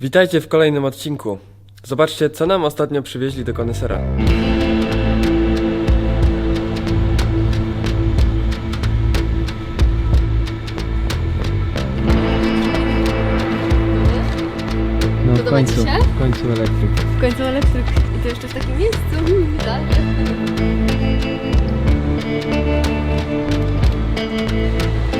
Witajcie w kolejnym odcinku. Zobaczcie, co nam ostatnio przywieźli do konesera. No w Podoba końcu, się? w końcu elektryk. W końcu elektryk. I to jeszcze w takim miejscu. Mm.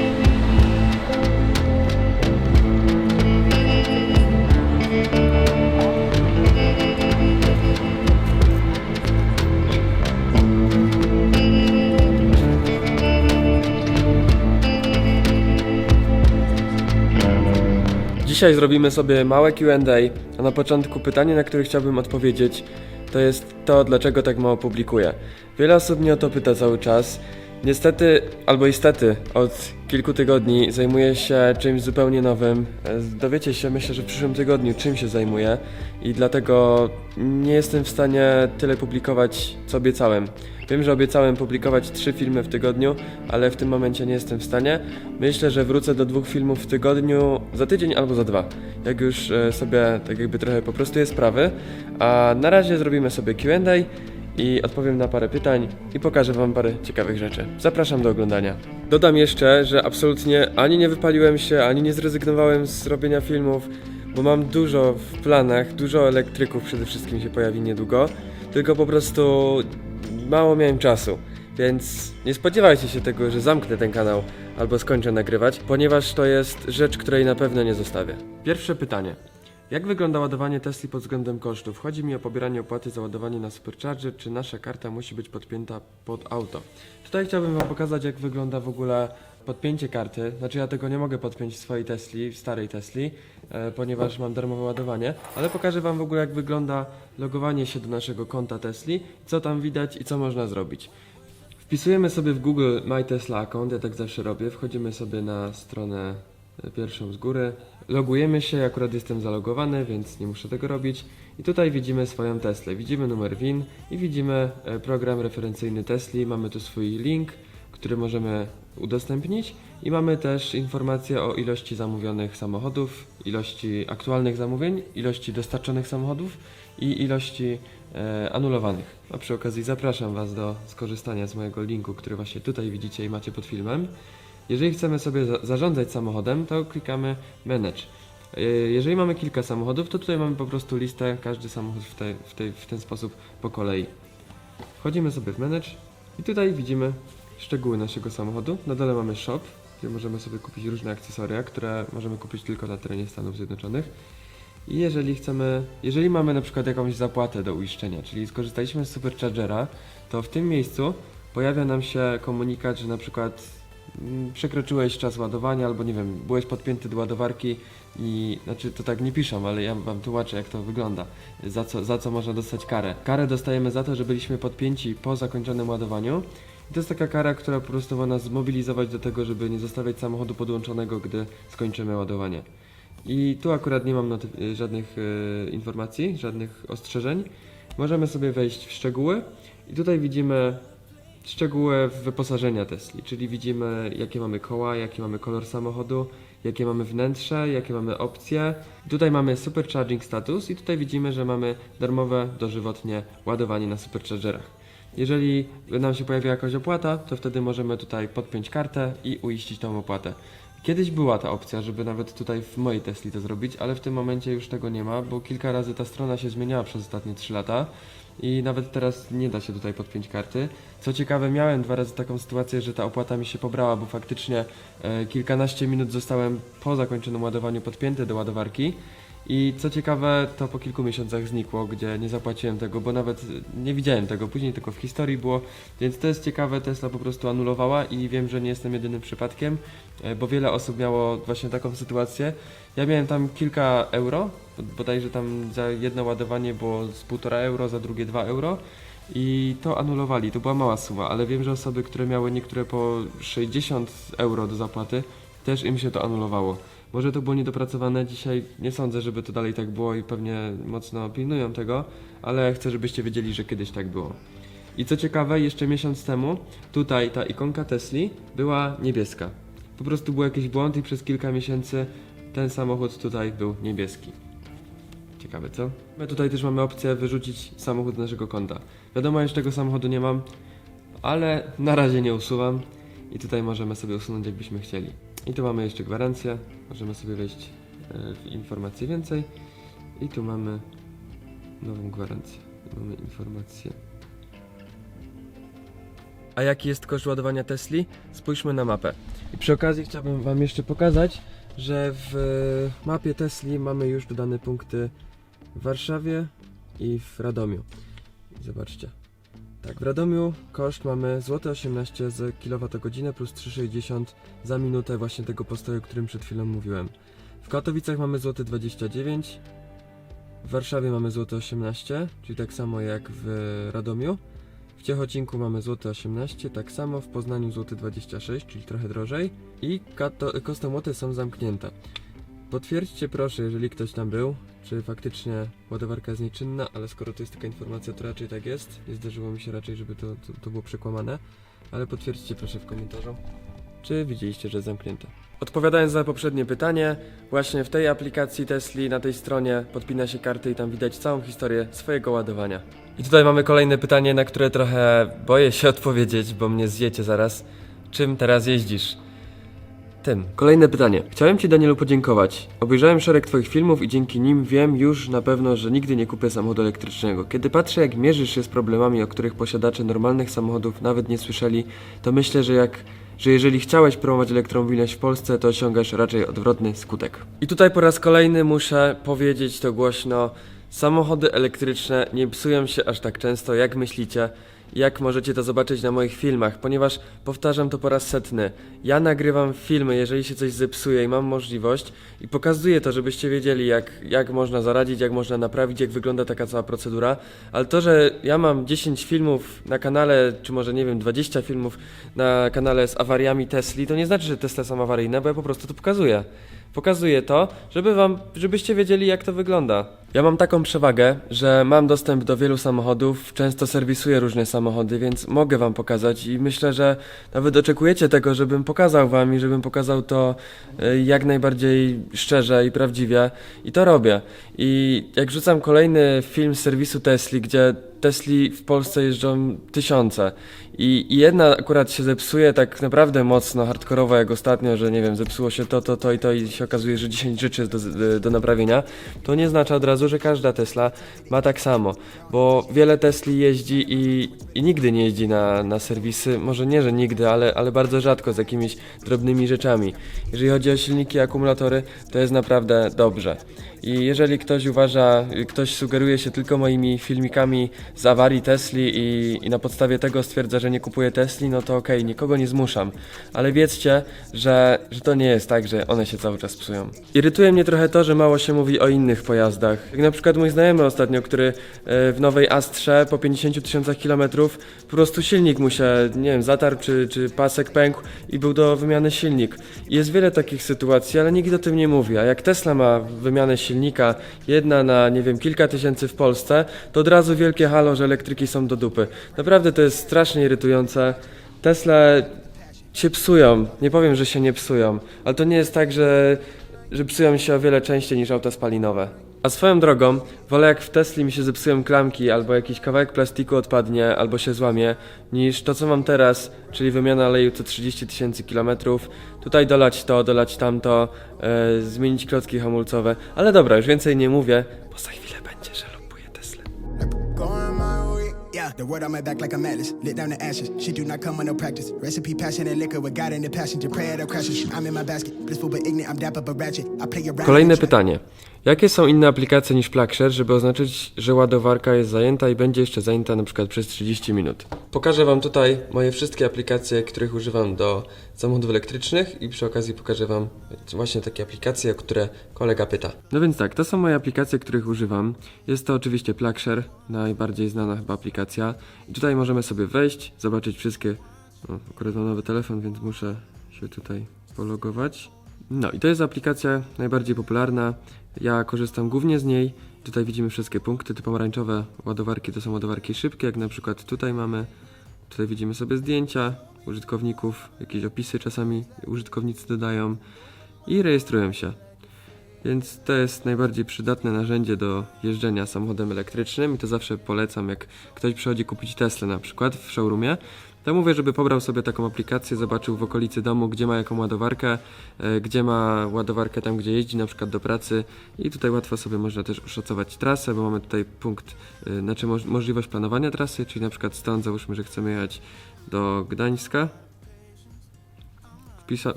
Dzisiaj zrobimy sobie małe QA, a na początku pytanie, na które chciałbym odpowiedzieć, to jest to, dlaczego tak mało publikuję. Wiele osób mnie o to pyta cały czas. Niestety, albo istety, od kilku tygodni zajmuję się czymś zupełnie nowym. E, Dowiecie się, myślę, że w przyszłym tygodniu, czym się zajmuję i dlatego nie jestem w stanie tyle publikować, co obiecałem. Wiem, że obiecałem publikować trzy filmy w tygodniu, ale w tym momencie nie jestem w stanie. Myślę, że wrócę do dwóch filmów w tygodniu za tydzień albo za dwa. Jak już e, sobie tak jakby trochę po prostu je sprawy. A na razie zrobimy sobie Q&A i odpowiem na parę pytań i pokażę Wam parę ciekawych rzeczy. Zapraszam do oglądania. Dodam jeszcze, że absolutnie ani nie wypaliłem się, ani nie zrezygnowałem z robienia filmów, bo mam dużo w planach, dużo elektryków przede wszystkim się pojawi niedługo, tylko po prostu mało miałem czasu. Więc nie spodziewajcie się tego, że zamknę ten kanał albo skończę nagrywać, ponieważ to jest rzecz, której na pewno nie zostawię. Pierwsze pytanie. Jak wygląda ładowanie Tesli pod względem kosztów? Chodzi mi o pobieranie opłaty za ładowanie na Supercharger, czy nasza karta musi być podpięta pod auto? Tutaj chciałbym Wam pokazać, jak wygląda w ogóle podpięcie karty. Znaczy ja tego nie mogę podpiąć w swojej Tesli, w starej Tesli, e, ponieważ mam darmowe ładowanie, ale pokażę Wam w ogóle, jak wygląda logowanie się do naszego konta Tesli, co tam widać i co można zrobić. Wpisujemy sobie w Google My Tesla Account, ja tak zawsze robię. Wchodzimy sobie na stronę pierwszą z góry. Logujemy się, akurat jestem zalogowany, więc nie muszę tego robić. I tutaj widzimy swoją Teslę. Widzimy numer WIN i widzimy e, program referencyjny Tesli. Mamy tu swój link, który możemy udostępnić i mamy też informacje o ilości zamówionych samochodów, ilości aktualnych zamówień, ilości dostarczonych samochodów i ilości e, anulowanych. A przy okazji zapraszam Was do skorzystania z mojego linku, który właśnie tutaj widzicie i macie pod filmem. Jeżeli chcemy sobie za zarządzać samochodem, to klikamy Manage. E, Jeżeli mamy kilka samochodów, to tutaj mamy po prostu listę, każdy samochód w, tej, w, tej, w ten sposób po kolei. Wchodzimy sobie w Manage i tutaj widzimy szczegóły naszego samochodu. Na dole mamy Shop, gdzie możemy sobie kupić różne akcesoria, które możemy kupić tylko na terenie Stanów Zjednoczonych. I jeżeli chcemy, jeżeli mamy na przykład jakąś zapłatę do uiszczenia, czyli skorzystaliśmy z Superchargera, to w tym miejscu pojawia nam się komunikat, że na przykład przekroczyłeś czas ładowania, albo nie wiem, byłeś podpięty do ładowarki i, znaczy to tak nie piszą, ale ja wam tłumaczę jak to wygląda, za co, za co można dostać karę. Karę dostajemy za to, że byliśmy podpięci po zakończonym ładowaniu i to jest taka kara, która po prostu ma nas zmobilizować do tego, żeby nie zostawiać samochodu podłączonego, gdy skończymy ładowanie. I tu akurat nie mam y, żadnych y, informacji, żadnych ostrzeżeń. Możemy sobie wejść w szczegóły i tutaj widzimy szczegóły wyposażenia Tesli, czyli widzimy jakie mamy koła, jaki mamy kolor samochodu, jakie mamy wnętrze, jakie mamy opcje. Tutaj mamy Supercharging Status i tutaj widzimy, że mamy darmowe dożywotnie ładowanie na Superchargerach. Jeżeli nam się pojawia jakaś opłata, to wtedy możemy tutaj podpiąć kartę i uiścić tą opłatę. Kiedyś była ta opcja, żeby nawet tutaj w mojej Tesli to zrobić, ale w tym momencie już tego nie ma, bo kilka razy ta strona się zmieniała przez ostatnie 3 lata i nawet teraz nie da się tutaj podpiąć karty. Co ciekawe, miałem dwa razy taką sytuację, że ta opłata mi się pobrała, bo faktycznie e, kilkanaście minut zostałem po zakończonym ładowaniu podpięty do ładowarki. I co ciekawe, to po kilku miesiącach znikło, gdzie nie zapłaciłem tego, bo nawet nie widziałem tego później, tylko w historii było. Więc to jest ciekawe, Tesla po prostu anulowała i wiem, że nie jestem jedynym przypadkiem, e, bo wiele osób miało właśnie taką sytuację. Ja miałem tam kilka euro, bodajże tam za jedno ładowanie było z 1,5 euro, za drugie 2 euro. I to anulowali, to była mała suma, ale wiem, że osoby, które miały niektóre po 60 euro do zapłaty, też im się to anulowało. Może to było niedopracowane dzisiaj, nie sądzę, żeby to dalej tak było i pewnie mocno pilnują tego, ale chcę, żebyście wiedzieli, że kiedyś tak było. I co ciekawe, jeszcze miesiąc temu tutaj ta ikonka Tesli była niebieska. Po prostu był jakiś błąd i przez kilka miesięcy ten samochód tutaj był niebieski. Ciekawe, co? My tutaj też mamy opcję wyrzucić samochód z naszego konta. Wiadomo, jeszcze tego samochodu nie mam, ale na razie nie usuwam i tutaj możemy sobie usunąć jakbyśmy chcieli. I tu mamy jeszcze gwarancję, możemy sobie wejść e, w informacje więcej i tu mamy nową gwarancję. Mamy informację. A jaki jest koszt ładowania Tesli? Spójrzmy na mapę. I przy okazji chciałbym Wam jeszcze pokazać, że w mapie Tesli mamy już dodane punkty w Warszawie i w Radomiu. Zobaczcie. Tak, w Radomiu koszt mamy złote 18 za kWh plus 3,60 za minutę właśnie tego postoju, o którym przed chwilą mówiłem. W Katowicach mamy złote 29, w Warszawie mamy złote 18, czyli tak samo jak w Radomiu. W Ciechocinku mamy złote 18, tak samo w Poznaniu złote 26, czyli trochę drożej. I kato- kostomoty są zamknięte. Potwierdźcie proszę, jeżeli ktoś tam był, czy faktycznie ładowarka jest nieczynna, ale skoro to jest taka informacja, to raczej tak jest. Nie zdarzyło mi się raczej, żeby to, to, to było przekłamane, ale potwierdźcie proszę w komentarzu, czy widzieliście, że jest zamknięte. Odpowiadając na poprzednie pytanie, właśnie w tej aplikacji Tesli na tej stronie podpina się karty i tam widać całą historię swojego ładowania. I tutaj mamy kolejne pytanie, na które trochę boję się odpowiedzieć, bo mnie zjecie zaraz. Czym teraz jeździsz? Tym. Kolejne pytanie. Chciałem Ci, Danielu, podziękować. Obejrzałem szereg Twoich filmów i dzięki nim wiem już na pewno, że nigdy nie kupię samochodu elektrycznego. Kiedy patrzę, jak mierzysz się z problemami, o których posiadacze normalnych samochodów nawet nie słyszeli, to myślę, że jak że jeżeli chciałeś promować elektromobilność w Polsce, to osiągasz raczej odwrotny skutek. I tutaj po raz kolejny muszę powiedzieć to głośno. Samochody elektryczne nie psują się aż tak często, jak myślicie. Jak możecie to zobaczyć na moich filmach, ponieważ powtarzam to po raz setny. Ja nagrywam filmy, jeżeli się coś zepsuje i mam możliwość i pokazuję to, żebyście wiedzieli, jak, jak można zaradzić, jak można naprawić, jak wygląda taka cała procedura. Ale to, że ja mam 10 filmów na kanale, czy może nie wiem, 20 filmów na kanale z awariami Tesli, to nie znaczy, że Tesla są awaryjne, bo ja po prostu to pokazuję. Pokazuję to, żeby wam, żebyście wiedzieli jak to wygląda. Ja mam taką przewagę, że mam dostęp do wielu samochodów, często serwisuję różne samochody, więc mogę wam pokazać i myślę, że nawet oczekujecie tego, żebym pokazał wam i żebym pokazał to e, jak najbardziej szczerze i prawdziwie i to robię. I jak rzucam kolejny film z serwisu Tesli, gdzie Tesli w Polsce jeżdżą tysiące i, i jedna akurat się zepsuje tak naprawdę mocno, hardkorowo jak ostatnio, że nie wiem, zepsuło się to, to, to i to i się okazuje, że 10 rzeczy jest do, do, do naprawienia, to nie oznacza od razu, że każda Tesla ma tak samo, bo wiele Tesli jeździ i, i nigdy nie jeździ na, na serwisy, może nie, że nigdy, ale, ale bardzo rzadko z jakimiś drobnymi rzeczami. Jeżeli chodzi o silniki i akumulatory, to jest naprawdę dobrze. I jeżeli ktoś uważa, ktoś sugeruje się tylko moimi filmikami z awarii Tesli i, i na podstawie tego stwierdza, że nie kupuje Tesli, no to okej, nikogo nie zmuszam. Ale wiedzcie, że, że to nie jest tak, że one się cały czas psują. Irytuje mnie trochę to, że mało się mówi o innych pojazdach. Jak na przykład mój znajomy ostatnio, który e, w nowej Astrze po 50 tysiącach kilometrów po prostu silnik mu się, nie wiem, zatarł czy, czy pasek pękł i był do wymiany silnik. I jest wiele takich sytuacji, ale nikt o tym nie mówi. A jak Tesla ma wymianę silnika, jedna na, nie wiem, kilka tysięcy w Polsce, to od razu wielkie halo, że elektryki są do dupy. Naprawdę to jest strasznie irytujące. Tesla się psują. Nie powiem, że się nie psują, ale to nie jest tak, że, że psują się o wiele częściej niż auta spalinowe. A swoją drogą, wolę jak w Tesli mi się zepsują klamki, albo jakiś kawałek plastiku odpadnie, albo się złamie, niż to co mam teraz, czyli wymiana oleju co 30 tysięcy kilometrów. Tutaj dolać to, dolać tamto, e, zmienić klocki hamulcowe. Ale dobra, już więcej nie mówię, bo za chwilę the word on my back like a. Lit down the ashes. She do not come with no practice. Recipe, passion, and liquor with God in the passenger. Crashes. I'm in my basket. Blissful but ignorant. I'm dapper but ratchet. I play around. Kolejne pytanie. Jakie są inne aplikacje niż Plugshare, żeby oznaczyć, że ładowarka jest zajęta i będzie jeszcze zajęta na przykład przez 30 minut? Pokażę Wam tutaj moje wszystkie aplikacje, których używam do samochodów elektrycznych i przy okazji pokażę Wam właśnie takie aplikacje, o które kolega pyta. No więc tak, to są moje aplikacje, których używam. Jest to oczywiście Plugshare, najbardziej znana chyba aplikacja. I tutaj możemy sobie wejść, zobaczyć wszystkie... No, akurat mam nowy telefon, więc muszę się tutaj pologować. No i to jest aplikacja najbardziej popularna. Ja korzystam głównie z niej. Tutaj widzimy wszystkie punkty. Te pomarańczowe ładowarki to są ładowarki szybkie, jak na przykład tutaj mamy. Tutaj widzimy sobie zdjęcia użytkowników, jakieś opisy czasami użytkownicy dodają i rejestrują się. Więc to jest najbardziej przydatne narzędzie do jeżdżenia samochodem elektrycznym i to zawsze polecam, jak ktoś przychodzi kupić Tesla na przykład w showroomie, to mówię, żeby pobrał sobie taką aplikację, zobaczył w okolicy domu, gdzie ma jaką ładowarkę, e, gdzie ma ładowarkę tam, gdzie jeździ, na przykład do pracy i tutaj łatwo sobie można też oszacować trasę, bo mamy tutaj punkt, e, znaczy moż- możliwość planowania trasy, czyli na przykład stąd załóżmy, że chcemy jechać do Gdańska,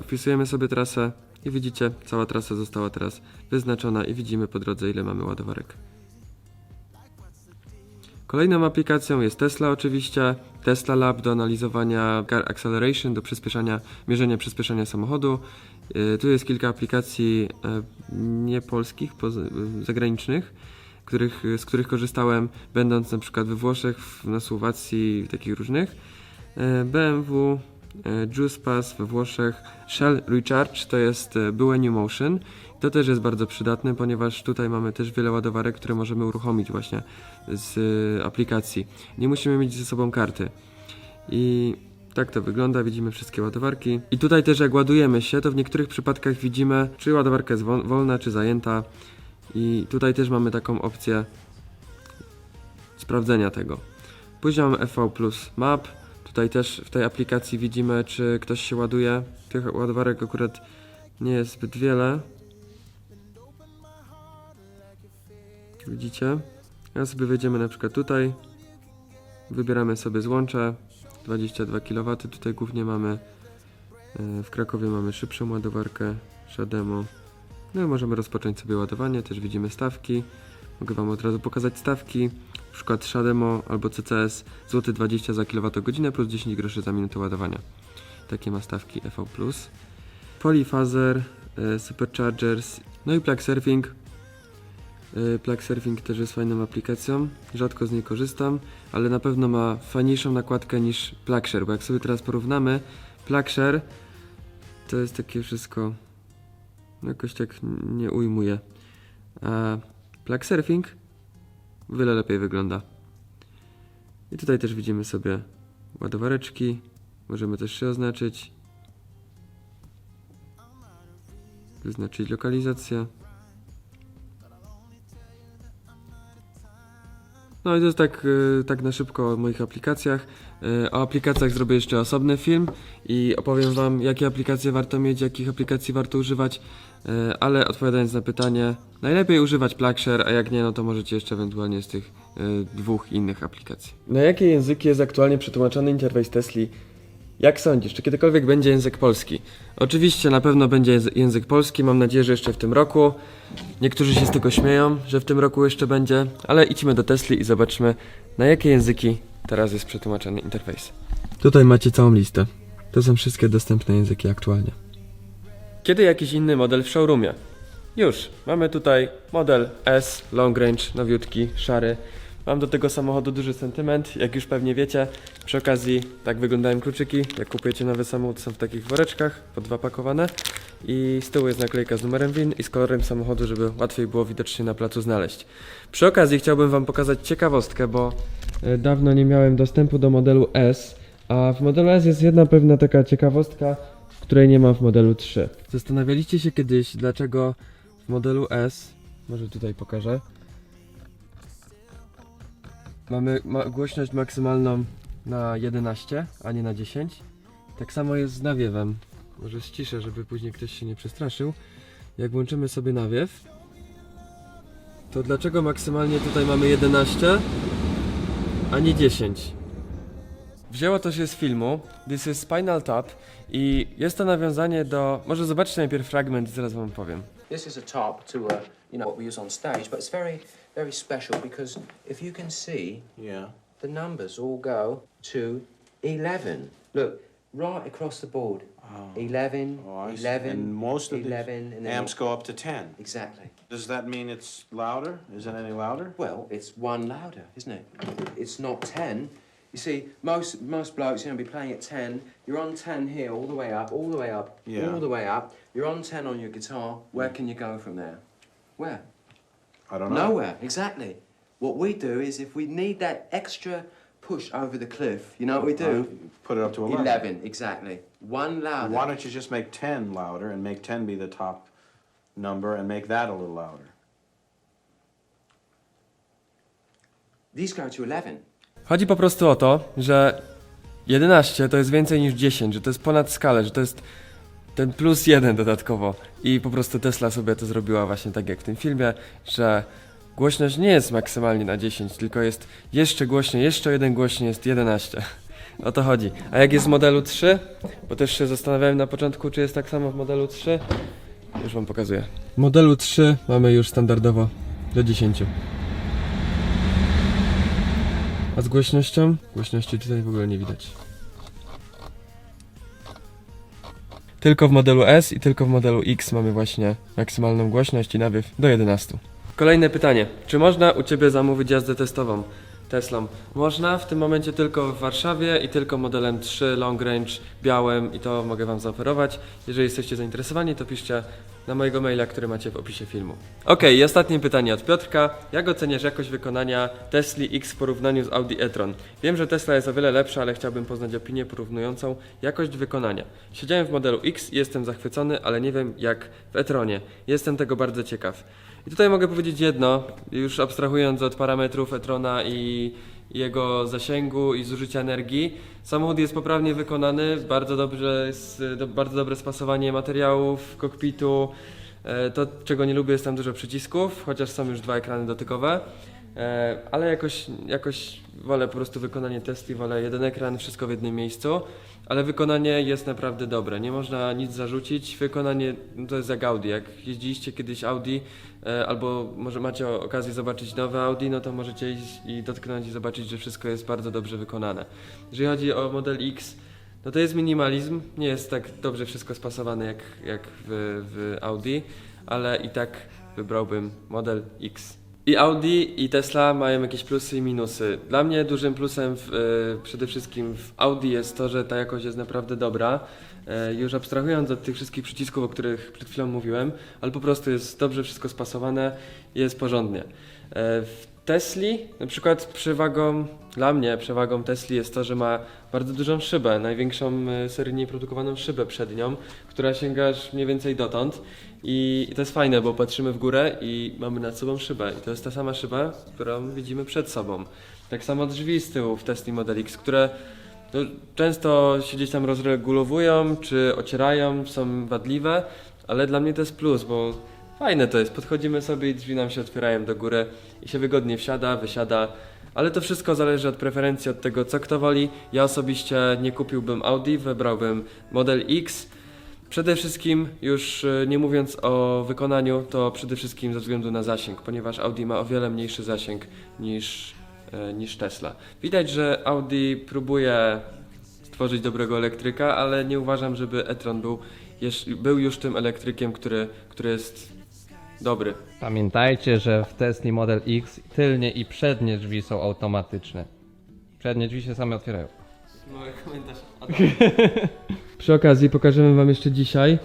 wpisujemy sobie trasę i widzicie, cała trasa została teraz wyznaczona i widzimy po drodze ile mamy ładowarek. Kolejną aplikacją jest Tesla oczywiście, Tesla Lab do analizowania car acceleration, do przyspieszania, mierzenia przyspieszania samochodu. Yy, Tu jest kilka aplikacji e, nie polskich, y, zagranicznych, których, z których korzystałem będąc na przykład we Włoszech, na Słowacji takich różnych. BMW, Juice Pass we Włoszech, Shell Recharge to jest e, były New Motion. To też jest bardzo przydatne, ponieważ tutaj mamy też wiele ładowarek, które możemy uruchomić właśnie z e, aplikacji. Nie musimy mieć ze sobą karty. I tak to wygląda, widzimy wszystkie ładowarki. I tutaj też jak ładujemy się, to w niektórych przypadkach widzimy, czy ładowarka jest wol- wolna, czy zajęta. I tutaj też mamy taką opcję sprawdzenia tego. Później mamy EV Plus Map. Tutaj też w tej aplikacji widzimy, czy ktoś się ładuje. Tych ładowarek akurat nie jest zbyt wiele. Widzicie? Ja sobie wejdziemy na przykład tutaj. Wybieramy sobie złącze. 22 kW. Tutaj głównie mamy e, w Krakowie mamy szybszą ładowarkę Shademo. No i możemy rozpocząć sobie ładowanie. Też widzimy stawki. Mogę Wam od razu pokazać stawki. Przykład Shademo albo CCS złoty 20 za kWh plus 10 groszy za minutę ładowania. Takie ma stawki EV+. Polyphaser, e, Superchargers, no i Plug Surfing. E, Plug Surfing też jest fajną aplikacją. Rzadko z niej korzystam, ale na pewno ma fajniejszą nakładkę niż PlugShare, bo jak sobie teraz porównamy, PlugShare to jest takie wszystko jakoś tak nie ujmuje. A Plug Surfing wiele lepiej wygląda. I tutaj też widzimy sobie ładowareczki. Możemy też się oznaczyć. Wyznaczyć lokalizację. No i to jest tak, y, tak na szybko o moich aplikacjach. Y, O aplikacjach zrobię jeszcze osobny film i opowiem Wam, jakie aplikacje warto mieć, jakich aplikacji warto używać, ale odpowiadając na pytanie, najlepiej używać PlugShare, a jak nie, no to możecie jeszcze ewentualnie z tych y, dwóch innych aplikacji. Na jakie języki jest aktualnie przetłumaczony interfejs Tesli? Jak sądzisz, czy kiedykolwiek będzie język polski? Oczywiście na pewno będzie języ- język polski, mam nadzieję, że jeszcze w tym roku. Niektórzy się z tego śmieją, że w tym roku jeszcze będzie, ale idźmy do Tesli i zobaczmy, na jakie języki teraz jest przetłumaczony interfejs. Tutaj macie całą listę. To są wszystkie dostępne języki aktualnie. Kiedy jakiś inny model w showroomie? Już, mamy tutaj model S, long range, nowiutki, szary. Mam do tego samochodu duży sentyment, jak już pewnie wiecie. Przy okazji tak wyglądają kluczyki. Jak kupujecie nowy samochód, są w takich woreczkach, po dwa pakowane. I z tyłu jest naklejka z numerem VIN i z kolorem samochodu, żeby łatwiej było widocznie na placu znaleźć. Przy okazji chciałbym Wam pokazać ciekawostkę, bo e, dawno nie miałem dostępu do modelu S, a w modelu S jest jedna pewna taka ciekawostka, której nie ma w modelu 3. Zastanawialiście się kiedyś, dlaczego w modelu S, może tutaj pokażę, mamy ma głośność maksymalną na 11, a nie na 10. Tak samo jest z nawiewem. Może ściszę, żeby później ktoś się nie przestraszył. Jak włączymy sobie nawiew, to dlaczego maksymalnie tutaj mamy 11, a nie 10? Wzięło to się z filmu This is Spinal Tap i jest to nawiązanie do... Może zobaczcie najpierw fragment i zaraz wam powiem. This is a top to, uh, you know, what we use on stage, but it's very, very special because if you can see, Yeah. the numbers all go to 11. Look, right across the board. 11, Oh, I see. 11, And most of 11, the and then amps go up to 10. Exactly. Does that mean it's louder? Is it any louder? Well, it's one louder, isn't it? It's not 10. You see, most most blokes, you know, be playing at 10. You're on 10 here, all the way up, all the way up, Yeah. all the way up. You're on 10 on your guitar. Where can you go from there? Where? I don't know. Nowhere, exactly. What we do is if we need that extra push over the cliff, you know what we do? Put it up to 11. 11, exactly. One louder. Why don't you just make 10 louder and make 10 be the top number and make that a little louder. These go to 11. Chodzi po prostu o to, że 11 to jest więcej niż 10, że to jest ponad skalę, że to jest ten plus jeden dodatkowo. I po prostu Tesla sobie to zrobiła właśnie tak jak w tym filmie, że głośność nie jest maksymalnie na 10, tylko jest jeszcze głośniej, jeszcze jeden głośniej jest 11. O to chodzi. A jak jest w modelu 3? Bo też się zastanawiałem na początku, czy jest tak samo w modelu 3. Już wam pokazuję. W modelu 3 mamy już standardowo do 10. A z głośnością? Głośności tutaj w ogóle nie widać. Tylko w modelu S i tylko w modelu X mamy właśnie maksymalną głośność i nawiew do 11. Kolejne pytanie. Czy można u Ciebie zamówić jazdę testową Teslą? Można, w tym momencie tylko w Warszawie i tylko modelem 3 long range białym i to mogę Wam zaoferować. Jeżeli jesteście zainteresowani, to piszcie na mojego maila, który macie w opisie filmu. Ok, i ostatnie pytanie od Piotrka. Jak oceniasz jakość wykonania Tesli X w porównaniu z Audi e-tron? Wiem, że Tesla jest o wiele lepsza, ale chciałbym poznać opinię porównującą jakość wykonania. Siedziałem w modelu X i jestem zachwycony, ale nie wiem jak w e-tronie. Jestem tego bardzo ciekaw. I tutaj mogę powiedzieć jedno, już abstrahując od parametrów e-trona i jego zasięgu i zużycia energii. Samochód jest poprawnie wykonany, bardzo dobrze jest, bardzo dobre spasowanie materiałów, kokpitu. E, To, czego nie lubię, jest tam dużo przycisków, chociaż są już dwa ekrany dotykowe. E, Ale jakoś, jakoś wolę po prostu wykonanie Tesli, wolę jeden ekran, wszystko w jednym miejscu. Ale wykonanie jest naprawdę dobre, nie można nic zarzucić. Wykonanie no to jest jak Audi. Jak jeździliście kiedyś Audi, e, albo może macie okazję zobaczyć nowe Audi, no to możecie iść i dotknąć i zobaczyć, że wszystko jest bardzo dobrze wykonane. Jeżeli chodzi o model X, no to jest minimalizm, nie jest tak dobrze wszystko spasowane jak, jak w, w Audi, ale i tak wybrałbym model X. I Audi i Tesla mają jakieś plusy i minusy. Dla mnie dużym plusem w, e, przede wszystkim w Audi jest to, że ta jakość jest naprawdę dobra. E, już abstrahując od tych wszystkich przycisków, o których przed chwilą mówiłem, ale po prostu jest dobrze wszystko spasowane, jest porządnie. E, w Tesli, na przykład przewagą, dla mnie przewagą Tesli jest to, że ma bardzo dużą szybę, największą seryjnie produkowaną szybę przed nią, która sięga aż mniej więcej dotąd. I, to jest fajne, bo patrzymy w górę i mamy nad sobą szybę. I to jest ta sama szyba, którą widzimy przed sobą. Tak samo drzwi z tyłu w Tesla Model X, które no, często się gdzieś tam rozregulowują, czy ocierają, są wadliwe, ale dla mnie to jest plus, bo fajne to jest. Podchodzimy sobie i drzwi nam się otwierają do góry i się wygodnie wsiada, wysiada. Ale to wszystko zależy od preferencji, od tego co kto woli. Ja osobiście nie kupiłbym Audi, wybrałbym Model X. Przede wszystkim, już e, nie mówiąc o wykonaniu, to przede wszystkim ze względu na zasięg, ponieważ Audi ma o wiele mniejszy zasięg niż, e, niż Tesla. Widać, że Audi próbuje stworzyć dobrego elektryka, ale nie uważam, żeby e-tron był, był już tym elektrykiem, który, który jest dobry. Pamiętajcie, że w Tesla Model X tylnie i przednie drzwi są automatyczne. Przednie drzwi się same otwierają. Mały komentarz. Przy okazji pokażemy Wam jeszcze dzisiaj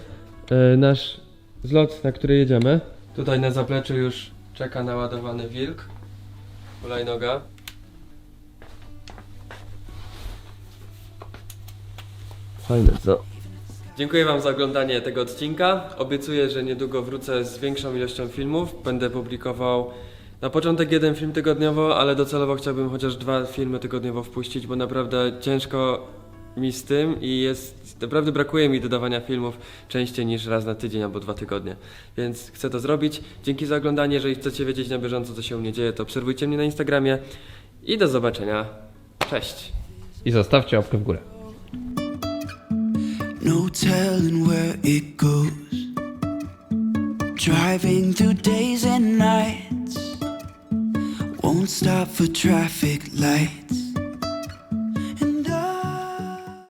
e, nasz zlot, na który jedziemy. Tutaj na zapleczu już czeka naładowany wilk. Hulajnoga. Fajne, co? Dziękuję Wam za oglądanie tego odcinka. Obiecuję, że niedługo wrócę z większą ilością filmów. Będę publikował na początek jeden film tygodniowo, ale docelowo chciałbym chociaż dwa filmy tygodniowo wpuścić, bo naprawdę ciężko mi z tym i jest naprawdę brakuje mi dodawania filmów częściej niż raz na tydzień albo dwa tygodnie. Więc chcę to zrobić. Dzięki za oglądanie. Jeżeli chcecie wiedzieć na bieżąco, co się u mnie dzieje, to obserwujcie mnie na Instagramie i do zobaczenia. Cześć! I zostawcie łapkę w górę. No telling where it goes. Driving through days and nights. Won't stop for traffic lights.